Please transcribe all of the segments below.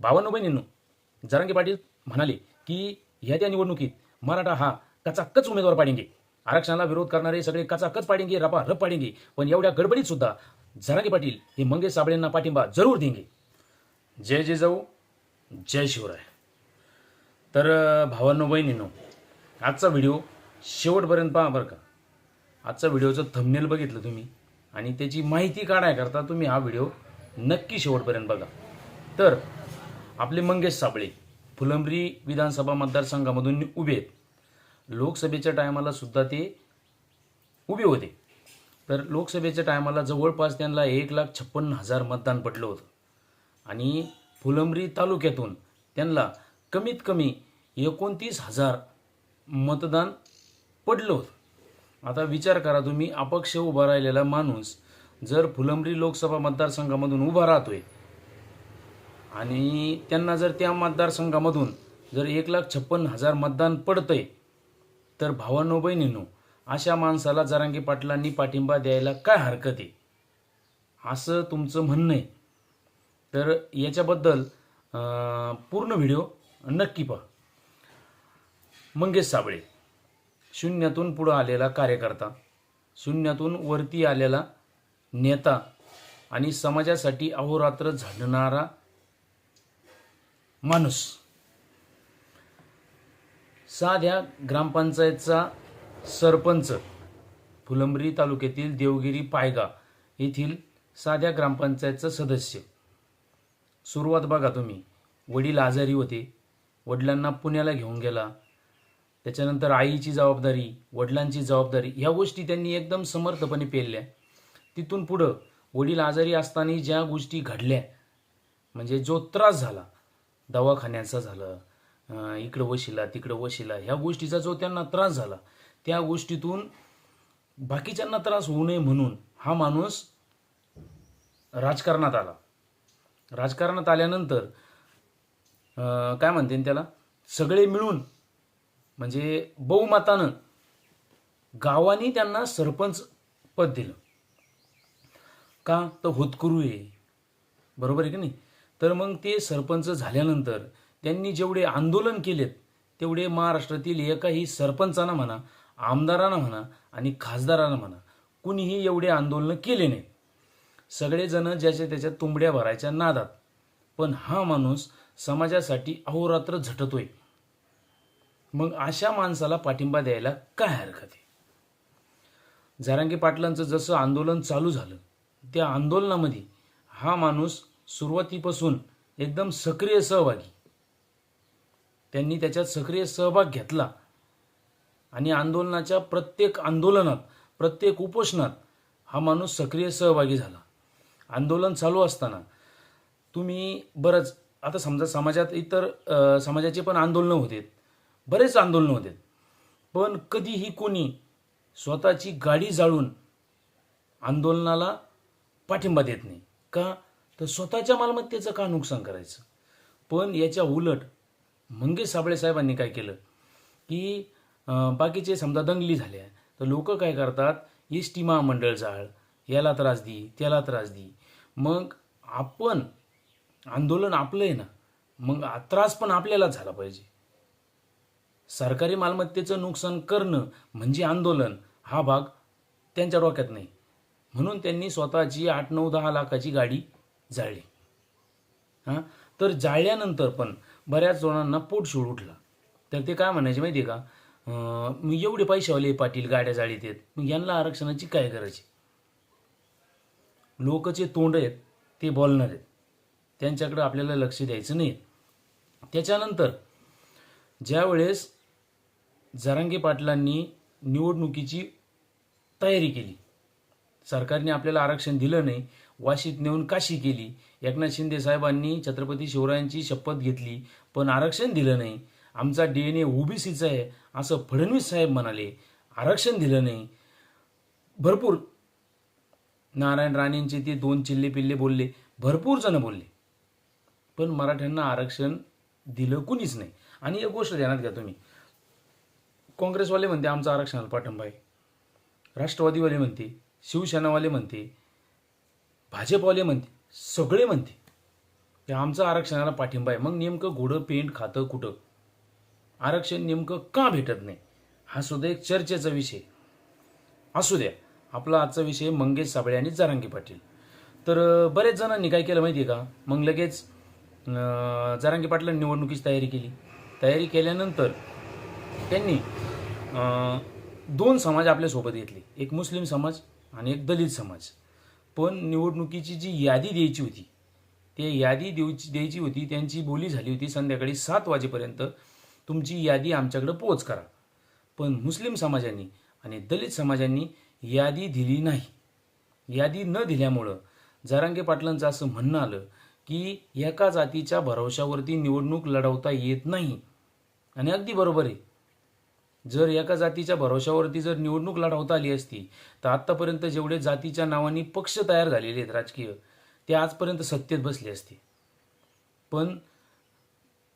बावन्न बहिणींनो जरांगे पाटील म्हणाले की ह्या त्या निवडणुकीत मराठा हा कचाकच उमेदवार पाडेंगे. आरक्षणाला विरोध करणारे सगळे कचाकच पाडेंगे रपा रप पाडेंगे. पण एवढ्या गडबडीत सुद्धा जरांगे पाटील हे मंगेश साबळेंना पाठिंबा जरूर देंगे. जय जय जाऊ जय शिवराय. तर भावांनो बहिणींनो आजचा व्हिडिओ शेवटपर्यंत पहा बरं का. आजचा व्हिडिओचं थंबनेल बघितलं तुम्ही आणि त्याची माहिती काढायकरता तुम्ही हा व्हिडिओ नक्की शेवटपर्यंत बघा. तर आपले मंगेश साबळे फुलंब्री विधानसभा मतदारसंघामधून उभे आहेत. लोकसभेच्या टायमाला सुद्धा ते उभे होते. तर लोकसभेच्या टायमाला जवळपास त्यांना एक लाख छप्पन्न हजार मतदान पडलं होतं. आणि फुलंब्री तालुक्यातून त्यांना कमीत कमी एकोणतीस हजार मतदान पडलं होतं. आता विचार करा तुम्ही अपक्ष उभा राहिलेला माणूस जर फुलंब्री लोकसभा मतदारसंघामधून उभा राहतोय आणि त्यांना जर त्या मतदारसंघामधून जर एक लाख छप्पन्न हजार मतदान पडतंय तर भावानो बहिणीनो अशा माणसाला जरांगी पाटलांनी पाठिंबा द्यायला काय हरकत आहे? असं तुमचं म्हणणं आहे. तर याच्याबद्दल पूर्ण व्हिडिओ नक्की पहा. मंगेश साबळे शून्यातून पुढं आलेला कार्यकर्ता शून्यातून वरती आलेला नेता आणि समाजासाठी अहोरात्र झडणारा माणूस. साध्या ग्रामपंचायतचा सरपंच फुलंब्री तालुक्यातील देवगिरी पायगा येथील साध्या ग्रामपंचायतचा सदस्य. सुरुवात बघा तुम्ही. वडील आजारी होते. वडिलांना पुण्याला घेऊन गेला. त्याच्यानंतर आईची जबाबदारी वडिलांची जबाबदारी ह्या गोष्टी त्यांनी एकदम समर्थपणे पेलल्या. तिथून पुढं वडील आजारी असताना ज्या गोष्टी घडल्या म्हणजे जो त्रास झाला दवाखान्याचा झाला इकडं वशिला तिकडं वशिला ह्या गोष्टीचा जो त्यांना त्रास झाला त्या गोष्टीतून बाकीच्यांना त्रास होऊ नये म्हणून हा माणूस राजकारणात आला. राजकारणात आल्यानंतर काय म्हणते त्याला? सगळे मिळून म्हणजे बहुमतानं गावांनी त्यांना सरपंच पद दिलं. का? तर होतकरू आहे. बरोबर आहे की नाही? तर मग ते सरपंच झाल्यानंतर त्यांनी जेवढे आंदोलन केलेत तेवढे महाराष्ट्रातील एकाही सरपंचांना म्हणा आमदारांना म्हणा आणि खासदारांना म्हणा कुणीही एवढे आंदोलनं केले नाहीत सगळेजण ज्याच्या त्याच्या तुंबड्या भरायच्या नादात. पण हा माणूस समाजासाठी अहोरात्र झटतोय. मग अशा माणसाला पाठिंबा द्यायला काय हरकत आहे? जारांगे पाटलांचं जसं आंदोलन चालू झालं त्या आंदोलनामध्ये हा माणूस सुरुवातीपासून एकदम सक्रिय सहभागी. त्यांनी त्याच्यात सक्रिय सहभाग घेतला. आणि आंदोलनाच्या प्रत्येक आंदोलनात प्रत्येक उपोषणात हा माणूस सक्रिय सहभागी झाला. आंदोलन चालू असताना तुम्ही बरंच आता समजा समाजात इतर समाजाचे पण आंदोलनं होते. बरेच आंदोलनं होते. पण कधीही कोणी स्वतःची गाडी जाळून आंदोलनाला पाठिंबा देत नाही. का? तर स्वतःच्या मालमत्तेचं का नुकसान करायचं? पण याच्या उलट मंगेश साबळे साहेबांनी काय केलं? की बाकीचे समजा दंगली झाल्या तर लोक काय करतात? एस टी महामंडळ जाळ याला त्रास दी त्याला त्रास दी. मग आपण आंदोलन आपलं आहे ना मग त्रास पण आपल्यालाच झाला पाहिजे. सरकारी मालमत्तेचं नुकसान करणं म्हणजे आंदोलन हा भाग त्यांच्या डोक्यात नाही. म्हणून त्यांनी स्वतःची आठ नऊ दहा लाखाची गाडी जाळली. हां? तर जाळल्यानंतर पण बऱ्याच जणांना पोटशोळ उठला. तर ते काय म्हणायचे माहिती आहे का? अं, मी एवढे पैशावाले पाटील गाड्या जाळीत आहेत मग यांना आरक्षणाची काय करायची? लोक जे तोंड आहेत ते बोलणार आहेत. त्यांच्याकडे आपल्याला लक्ष द्यायचं नाही. त्याच्यानंतर ज्यावेळेस जरांगे पाटलांनी निवडणुकीची तयारी केली सरकारने आपल्याला आरक्षण दिलं नाही वाशीत नेऊन काशी केली. एकनाथ शिंदे साहेबांनी छत्रपती शिवरायांची शपथ घेतली पण आरक्षण दिलं नाही. आमचा डी एन ए ओबीसीचा आहे असं फडणवीस साहेब म्हणाले. आरक्षण दिलं नाही. भरपूर नारायण राणेंचे ते दोन चिल्ले पिल्ले बोलले. भरपूर जण बोलले. पण मराठ्यांना आरक्षण दिलं कुणीच नाही. आणि एक गोष्ट ध्यानात घ्या तुम्ही. काँग्रेसवाले म्हणते आमचं आरक्षणाला पाठिंबा आहे राष्ट्रवादीवाले म्हणते शिवसेनावाले म्हणते भाजपवाले म्हणते सगळे म्हणते की आमचं आरक्षणाला पाठिंबा आहे. मग नेमकं घोडं पेंट खातं कुठं? आरक्षण नेमकं का भेटत नाही? हा सुद्धा एक चर्चेचा विषय. असू द्या आपला आजचा विषय मंगेश साबळे आणि जरांगी पाटील. तर बरेच जणांनी काय केलं माहिती आहे का? मग लगेच अं, जरांगी पाटलांनी निवडणुकीची तयारी केली. तयारी केल्यानंतर त्यांनी दोन समाज आपल्यासोबत घेतले. एक मुस्लिम समाज आणि एक दलित समाज. पण निवडणुकीची जी यादी द्यायची होती ते यादी देऊची द्यायची होती त्यांची बोली झाली होती संध्याकाळी सात वाजेपर्यंत तुमची यादी आमच्याकडे पोच करा. पण मुस्लिम समाजांनी आणि दलित समाजांनी यादी दिली नाही. यादी न दिल्यामुळं जरांगे पाटलांचं असं म्हणणं आलं की एका जातीच्या भरवशावरती निवडणूक लढवता येत नाही. आणि अगदी बरोबर आहे. जर एका जातीच्या भरोशावरती जर निवडणूक लढवता आली असती तर आत्तापर्यंत जेवढे जातीच्या नावाने पक्ष तयार झालेले आहेत राजकीय ते आजपर्यंत सत्तेत बसले असते. पण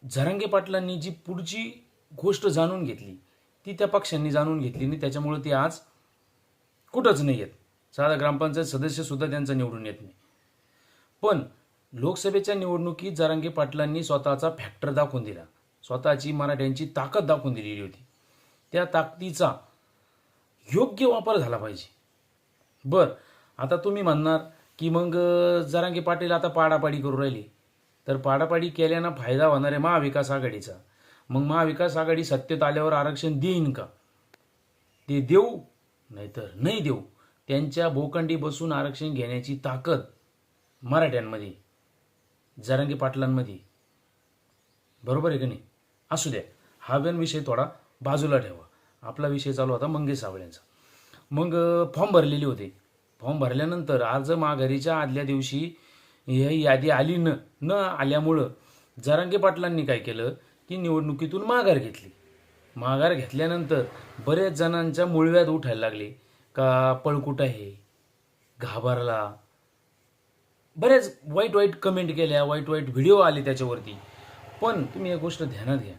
झरांगे पाटलांनी जी पुढची गोष्ट जाणून घेतली ती त्या पक्षांनी जाणून घेतली आणि त्याच्यामुळे ते आज कुठंच नाही येत साधा ग्रामपंचायत सदस्यसुद्धा त्यांचा निवडून येत नाही. पण लोकसभेच्या निवडणुकीत जरांगे पाटलांनी स्वतःचा फॅक्टर दाखवून दिला. स्वतःची मराठ्यांची ताकद दाखवून दिलेली होती. त्या ताकदीचा योग्य वापर झाला पाहिजे. बर आता तुम्ही म्हणणार की मग जरांगे पाटील आता पाडापाडी करू राहिली. तर पाडापाडी केल्यानं फायदा होणार आहे महाविकास आघाडीचा. मग महाविकास आघाडी सत्तेत आल्यावर आरक्षण देईन का? ते देऊ नाहीतर नाही देऊ. त्यांच्या भोकंडी बसून आरक्षण घेण्याची ताकद मराठ्यांमध्ये जरांगी पाटलांमध्ये. बरोबर आहे का नाही? असू द्या. हा पण विषय थोडा बाजूला ठेवा. आपला विषय चालू होता मंगेश सावळ्यांचा मग फॉर्म भरलेले होते. फॉर्म भरल्यानंतर अर्ज माघारीच्या आदल्या दिवशी ही यादी आली न न आल्यामुळं जरांगे पाटलांनी काय केलं? की निवडणुकीतून माघार घेतली. माघार घेतल्यानंतर बरेच जणांच्या मुळव्यात उठायला लागले. का पळकुट आहे? घाबरला. बरेच वाईट वाईट कमेंट केल्या वाईट वाईट व्हिडिओ आले त्याच्यावरती. पण तुम्ही एक गोष्ट ध्यानात घ्या.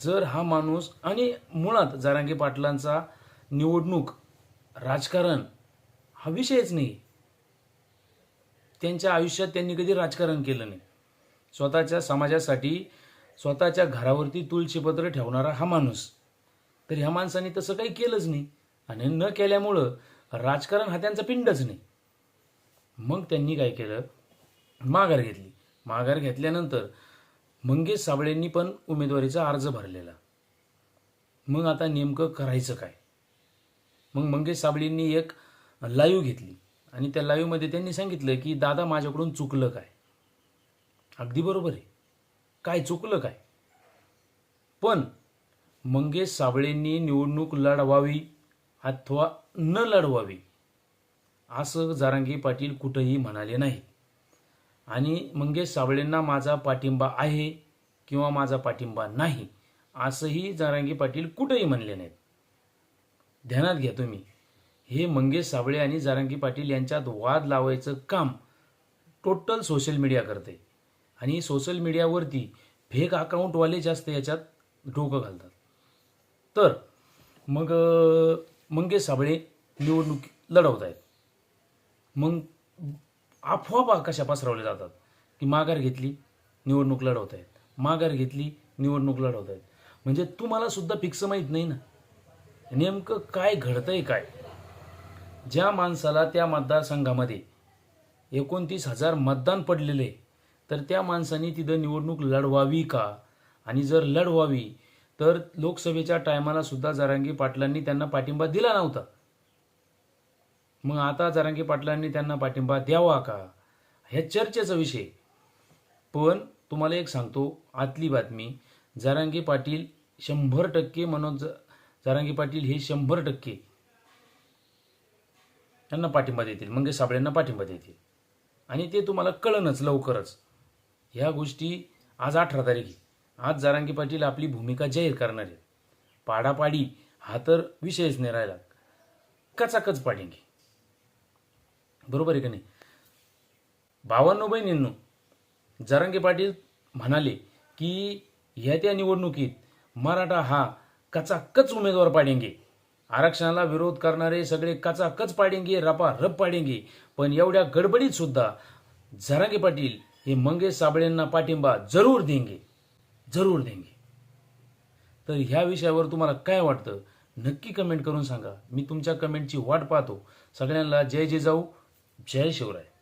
जर हा माणूस आणि मुळात जारांगे पाटलांचा निवडणूक राजकारण हा विषयच नाही. त्यांच्या आयुष्यात त्यांनी कधी राजकारण केलं नाही. स्वतःच्या समाजासाठी स्वतःच्या घरावरती तुळशीपत्र ठेवणारा हा माणूस. तर ह्या माणसाने तसं काही केलंच नाही. आणि न केल्यामुळं राजकारण हा त्यांचा पिंडच नाही. मग त्यांनी काय केलं? माघार घेतली. माघार घेतल्यानंतर मंगेश साबळेंनी पण उमेदवारीचा अर्ज भरलेला. मग आता नेमकं करायचं काय? मग मंगेश साबळेंनी एक लाईव्ह घेतली आणि त्या लाईव्हमध्ये त्यांनी सांगितलं की दादा माझ्याकडून चुकलं काय? अगदी बरोबर आहे. काय चुकलं काय? पण मंगेश साबळेंनी निवडणूक लढवावी अथवा न लढवावी असं जारांगी पाटील कुठंही म्हणाले नाही. आणि मंगेश साबळेंना माझा पाठिंबा आहे किंवा माझा पाठिंबा नाही असंही जारांगी पाटील कुठंही म्हणले नाहीत. ध्यानात घ्या तुम्ही. हे मंगेश साबळे आणि जारांगी पाटील यांच्यात वाद लावायचं काम टोटल सोशल मीडिया करते. आणि सोशल मीडियावरती फेक अकाउंटवाले जास्त याच्यात डोकं घालतात. तर मग मंगेश साबळे निवडणूक लढवत आहेत मग अफवा आकाशा कशा पसरवल्या जातात की माघार घेतली निवडणूक लढवत आहेत. माघार घेतली निवडणूक लढवत आहेत. म्हणजे तुम्हाला सुद्धा फिक्स माहीत नाही ना. नेमकं काय घडतंय काय? ज्या माणसाला त्या मतदारसंघामध्ये एकोणतीस हजार मतदान पडलेले तर त्या माणसाने तिथं निवडणूक लढवावी का? आणि जर लढवावी तर लोकसभेच्या टायमाला सुद्धा जारांगी पाटलांनी त्यांना पाठिंबा दिला नव्हता. मग आता जरांगी पाटलांनी त्यांना पाठिंबा द्यावा का? हे चर्चेचा विषय. पण तुम्हाला एक सांगतो आतली बातमी. जारांगी पाटील शंभर टक्के मनोज जारांगी पाटील हे शंभर टक्के त्यांना पाठिंबा देतील मंगेश साबळेंना पाठिंबा देतील. आणि ते तुम्हाला कळणच लवकरच. ह्या गोष्टी आज अठरा तारीख आज जारांगी पाटील आपली भूमिका जाहीर करणार आहेत. पाडापाडी हा तर विषयच नाही राहिला. कचाकच पाडेंगे बरोबर आहे का नाही? भावांनो बहिणींनो जरांगे पाटील म्हणाले की ह्या त्या निवडणुकीत मराठा हा कचाकच उमेदवार पाडेंगे. आरक्षणाला विरोध करणारे सगळे कचाकच पाडेंगे रपा रप पाडेंगे. पण एवढ्या गडबडीत सुद्धा जरांगे पाटील हे मंगेश साबळेंना पाठिंबा जरूर देंगे. जरूर देंगे. तर ह्या विषयावर तुम्हाला काय वाटतं? नक्की कमेंट करून सांगा. मी तुमच्या कमेंटची वाट पाहतो. सगळ्यांना जय जिजाऊ. जय शिवराय.